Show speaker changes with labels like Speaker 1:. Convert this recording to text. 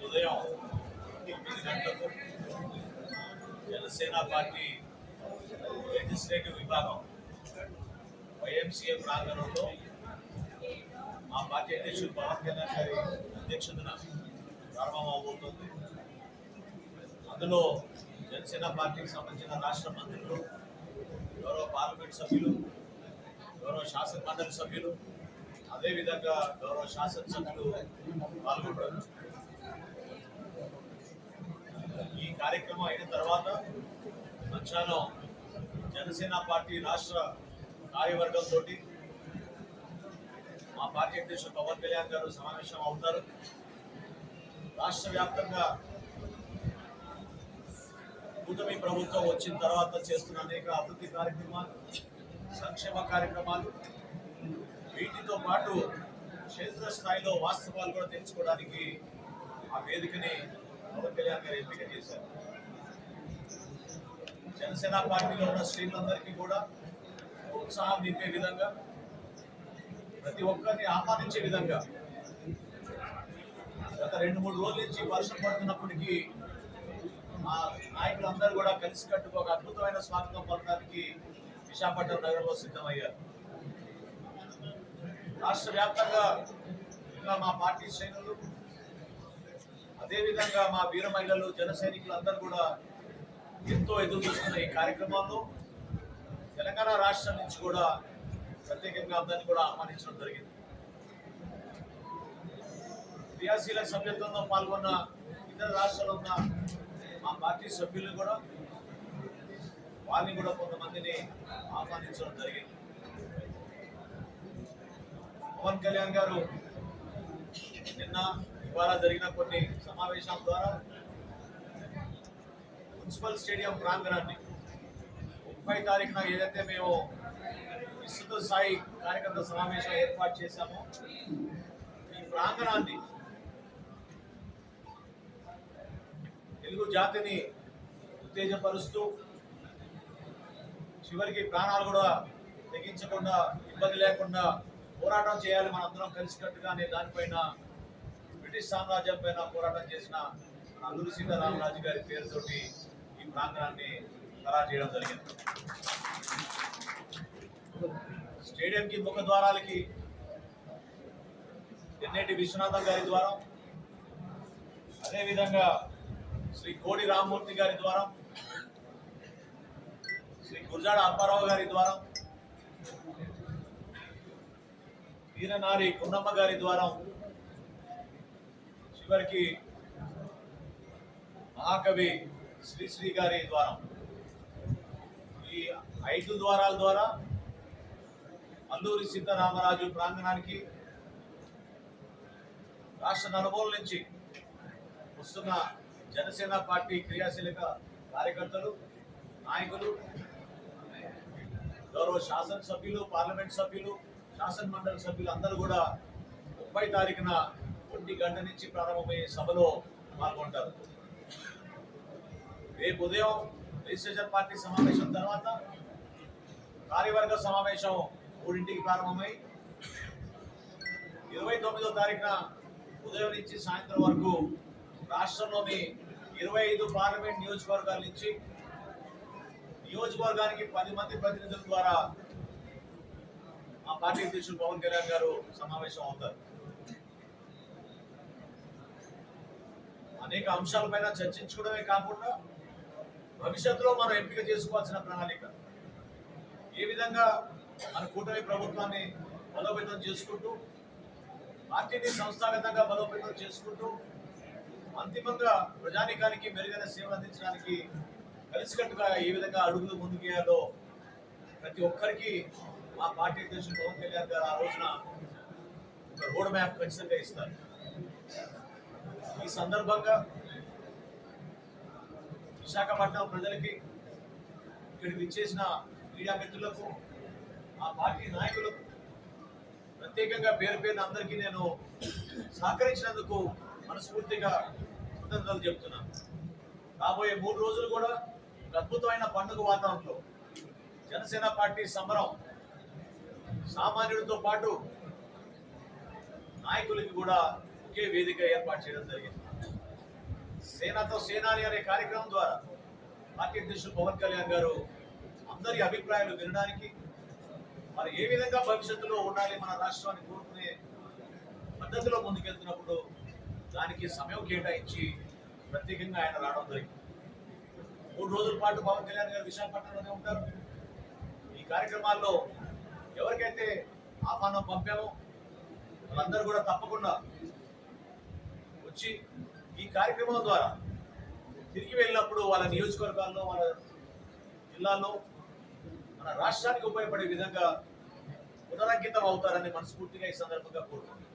Speaker 1: ఉదయం తొమ్మిది గంటలకు జనసేన పార్టీ లెజిస్లేటివ్ విభాగం వైఎంసీఏ ప్రాంగణంలో మా పార్టీ అధ్యక్షుడు పవన్ కళ్యాణ్ గారి అధ్యక్షతన ప్రారంభమవబోతుంది అందులో జనసేన పార్టీకి సంబంధించిన రాష్ట్ర మంత్రులు గౌరవ పార్లమెంట్ సభ్యులు గౌరవ శాసనమండలి సభ్యులు అదేవిధంగా గౌరవ శాసనసభ్యులు పాల్గొంటారు. ఈ కార్యక్రమం అయిన తర్వాత మధ్యాహ్నం జనసేన పార్టీ రాష్ట్ర కార్యవర్గంతో మా పార్టీ అధ్యక్షుడు పవన్ కళ్యాణ్ గారు సమావేశం అవుతారు. రాష్ట్ర వ్యాప్తంగా కూటమి ప్రభుత్వం వచ్చిన తర్వాత చేస్తున్న అనేక అభివృద్ధి కార్యక్రమాలు సంక్షేమ కార్యక్రమాలు వీటితో పాటు క్షేత్ర స్థాయిలో వాస్తవాలు కూడా తెలుసుకోవడానికి ఆ వేదికని పవన్ కళ్యాణ్ గారు ఎంపిక చేశారు. జనసేన పార్టీలో ఉన్న శ్రీలందరికీ కూడా ఉత్సాహం నింపే విధంగా ప్రతి ఒక్కరిని ఆహ్వానించే విధంగా గత రెండు మూడు రోజుల నుంచి వర్షం పడుతున్నప్పటికీ మా నాయకులందరూ కూడా కలిసికట్టుగా ఒక అద్భుతమైన స్వాగతం పలకడానికి విశాఖపట్నం నగరంలో సిద్ధమయ్యారు. రాష్ట్ర వ్యాప్తంగా ఇంకా మా పార్టీ శ్రేణులు అదేవిధంగా మా వీర మహిళలు జన సైనికులందరూ కూడా ఎంతో ఎదురు చూస్తున్న ఈ కార్యక్రమాల్లో తెలంగాణ రాష్ట్రం నుంచి కూడా ప్రత్యేకంగా అందరినీ కూడా ఆహ్వానించడం జరిగింది. క్రియాశీల సభ్యత్వంలో పాల్గొన్న ఇతర రాష్ట్రాల్లో ఉన్న మా పార్టీ సభ్యులను కూడా వాళ్ళని కూడా కొంతమందిని ఆహ్వానించడం జరిగింది. పవన్ కళ్యాణ్ గారు నిన్న ఇవాళ జరిగిన కొన్ని సమావేశాల ద్వారా మున్సిపల్ స్టేడియం ప్రాంగణాన్ని ముప్పై తారీఖున ఏదైతే మేము విస్తృత స్థాయి కార్యకర్త సమావేశం ఏర్పాటు చేశామో ఈ ప్రాంగణాన్ని తెలుగు జాతిని ఉత్తేజపరుస్తూ చివరికి ప్రాణాలు కూడా తెగించకుండా ఇబ్బంది లేకుండా పోరాటం చేయాలి మనందరం కలిసికట్టుగా అనే దానిపైన బ్రిటిష్ సామ్రాజ్యం పైన పోరాటం చేసిన మన అల్లూరి సీతారామరాజు గారి పేరుతోటి ఈ ప్రాంగణాన్ని ఖరా చేయడం జరిగింది. స్టేడియంకి ముఖ ద్వారాలకి ఎన్నేటి విశ్వనాథం గారి ద్వారా అదేవిధంగా శ్రీ కోడి రామ్మూర్తి గారి ద్వారా శ్రీ గురజాడ అప్పారావు గారి ద్వారా వీరనారి కున్నమ్మ గారి ద్వారా చివరికి మహాకవి శ్రీశ్రీ గారి ద్వారా ఈ ఐదు ద్వారాల ద్వారా అల్లూరి సీతారామరాజు ప్రాంగణానికి రాష్ట్ర నలుమూల నుంచి వస్తున్న జనసేన పార్టీ క్రియాశీలక కార్యకర్తలు నాయకులు గౌరవ శాసనసభ్యులు పార్లమెంట్ సభ్యులు శాసన మండలి సభ్యులు అందరూ కూడా ముప్పై తారీఖున ఒంటి గంట నుంచి ప్రారంభమయ్యే సభలో పాల్గొంటారు. రేపు ఉదయం లెజిస్లేచర్ పార్టీ సమావేశం తర్వాత కార్యవర్గ సమావేశం మూడింటికి ప్రారంభమై ఇరవై తొమ్మిదో తారీఖున ఉదయం నుంచి సాయంత్రం వరకు రాష్ట్రంలోని ఇరవై ఐదు పార్లమెంట్ నియోజకవర్గాల నుంచి నియోజకవర్గానికి పది మంది ప్రతినిధుల ద్వారా మా పార్టీ అధ్యక్షులు పవన్ కళ్యాణ్ గారు సమావేశం అవుతారు. అనేక అంశాలపైన చర్చించుకోవడమే కాకుండా భవిష్యత్తులో మనం ఎంపిక చేసుకోవాల్సిన ప్రణాళిక. ఏ విధంగా మన కూటమి ప్రభుత్వాన్ని బలోపేతం చేసుకుంటూ పార్టీని సంస్థాగతంగా బలోపేతం చేసుకుంటూ అంతిమంగా ప్రజానికానికి మెరుగైన సేవలు అందించడానికి కలిసికట్టుగా ఏ విధంగా అడుగులు ముందుకేయాలో ప్రతి ఒక్కరికి మా పార్టీ అధ్యక్షుడు పవన్ కళ్యాణ్ గారు ఆ రోజున ఒక రోడ్ మ్యాప్ ఖచ్చితంగా ఇస్తారు. ఈ సందర్భంగా విశాఖపట్నం ప్రజలకి ఇక్కడికి విచ్చేసిన మీడియా మిత్రులకు ఆ పార్టీ నాయకులకు ప్రత్యేకంగా పేరు పేరున అందరికీ నేను సహకరించినందుకు మనస్ఫూర్తిగా కృతజ్ఞతలు చెప్తున్నాను. రాబోయే మూడు రోజులు కూడా అద్భుతమైన పండుగ వాతావరణంలో జనసేన పార్టీ సమరం సామాన్యుడితో పాటు నాయకులకి కూడా ఒకే వేదిక ఏర్పాటు చేయడం జరిగింది. సేనతో సేనాని అనే కార్యక్రమం ద్వారా పార్టీ అధ్యక్షులు పవన్ కళ్యాణ్ గారు అందరి అభిప్రాయాలు వినడానికి మరి ఏ విధంగా భవిష్యత్తులో ఉండాలి మన రాష్ట్రాన్ని కోరుకునే పద్ధతిలో ముందుకెళ్తున్నప్పుడు దానికి సమయం కేటాయించి ప్రత్యేకంగా ఆయన రావడం జరిగింది. మూడు రోజుల పాటు పవన్ కళ్యాణ్ గారు విశాఖపట్నంలోనే ఉంటారు. ఈ కార్యక్రమాల్లో ఎవరికైతే ఆహ్వానం పంపామో వాళ్ళందరూ కూడా తప్పకుండా వచ్చి ఈ కార్యక్రమం ద్వారా తిరిగి వెళ్ళినప్పుడు వాళ్ళ నియోజకవర్గాల్లో వాళ్ళ జిల్లాలో మన రాష్ట్రానికి ఉపయోగపడే విధంగా పునరంకితం అవుతారని మనస్ఫూర్తిగా ఈ సందర్భంగా కోరుకుంటున్నాను.